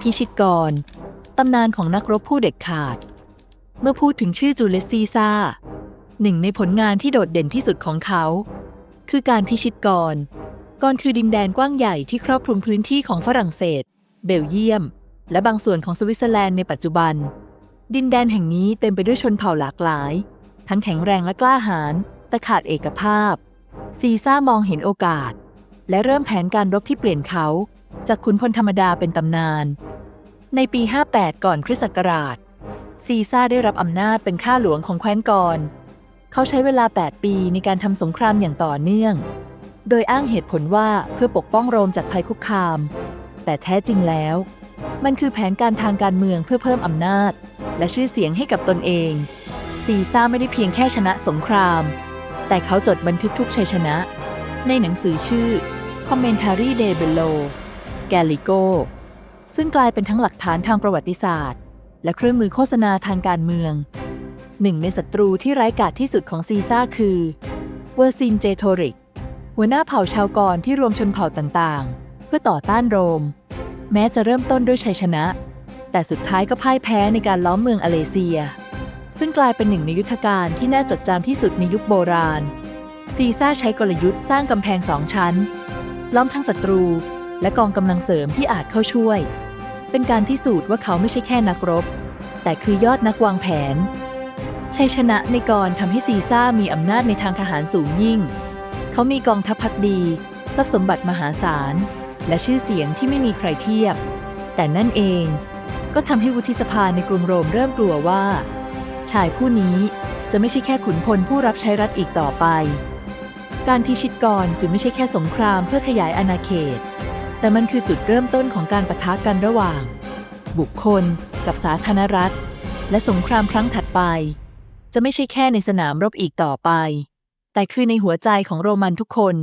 พิชิตกร ตำนานของนักรบผู้เด็ดขาด เมื่อพูดถึงชื่อจูเลสซีซาหนึ่งในผลงานที่โดดเด่นที่สุดของเขา คือการพิชิตกรกรคือดินแดนกว้างใหญ่ที่ครอบคลุมพื้นที่ของฝรั่งเศส เบลเยียม และบางส่วนของสวิตเซอร์แลนด์ในปัจจุบัน ดินแดนแห่งนี้เต็มไปด้วยชนเผ่าหลากหลาย ทั้งแข็งแรงและกล้าหาญแต่ขาดเอกภาพ ซีซ่ามองเห็นโอกาส และเริ่มแผนการรบที่เปลี่ยนเขา จากขุนพลธรรมดาเป็นตำนาน ในปี 58 ก่อนคริสต์ศักราช ซีซ่าได้รับอำนาจเป็นข้าหลวงของแคว้นกรเขาใช้เวลา 8 ปีในการทำสงครามอย่างต่อเนื่อง โดยอ้างเหตุผลว่าเพื่อปกป้องโรมจากภัยคุกคาม แต่แท้จริงแล้ว มันคือแผนการทางการเมืองเพื่อเพิ่มอำนาจ และชื่อเสียงให้กับตนเอง ซีซ่าไม่ได้เพียงแค่ชนะสงคราม แต่เขาจดบันทึกทุกชัยชนะ ในหนังสือชื่อ Commentary de Bello Gallico ซึ่งกลายเป็นทั้งหลักฐานทางประวัติศาสตร์ และเครื่องมือโฆษณาทางการเมือง หนึ่งในศัตรูที่ร้ายกาจที่สุดของซีซ่าคือเวอร์ซินเจโทริก หัวหน้าเผ่าชาวกรที่รวมชนเผ่าต่างๆ เพื่อต่อต้านโรม แม้จะเริ่มต้นด้วยชัยชนะ แต่สุดท้ายก็พ่ายแพ้ในการล้อมเมืองอเลเซีย ซึ่งกลายเป็นหนึ่งในยุทธการที่น่าจดจำที่สุดในยุคโบราณ ซีซ่าใช้กลยุทธ์สร้างกำแพงสองชั้น ล้อมทั้งศัตรู และกองกำลังเสริมที่อาจเข้าช่วย เป็นการพิสูจน์ว่าเขาไม่ใช่แค่นักรบ แต่คือยอดนักวางแผน ชัยชนะในกรทำให้ซีซ่ามีอำนาจในทางทหารสูงยิ่ง เขามีกองทัพพักดี ทรัพย์สมบัติมหาศาล และชื่อเสียงที่ไม่มีใครเทียบ แต่นั่นเองก็ทำให้วุฒิสภาในกรุงโรมเริ่มกลัวว่า ชายผู้นี้จะไม่ใช่แค่ขุนพลผู้รับใช้รัฐอีกต่อไป การพิชิตกรจึงไม่ใช่แค่สงครามเพื่อขยายอาณาเขต แต่มันคือจุดเริ่มต้นของการปะทะกันระหว่าง บุคคล กับสาธารณรัฐ และสงครามครั้งถัดไป จะไม่ใช่แค่ในสนามรบอีกต่อไป แต่คือในหัวใจของโรมันทุกคน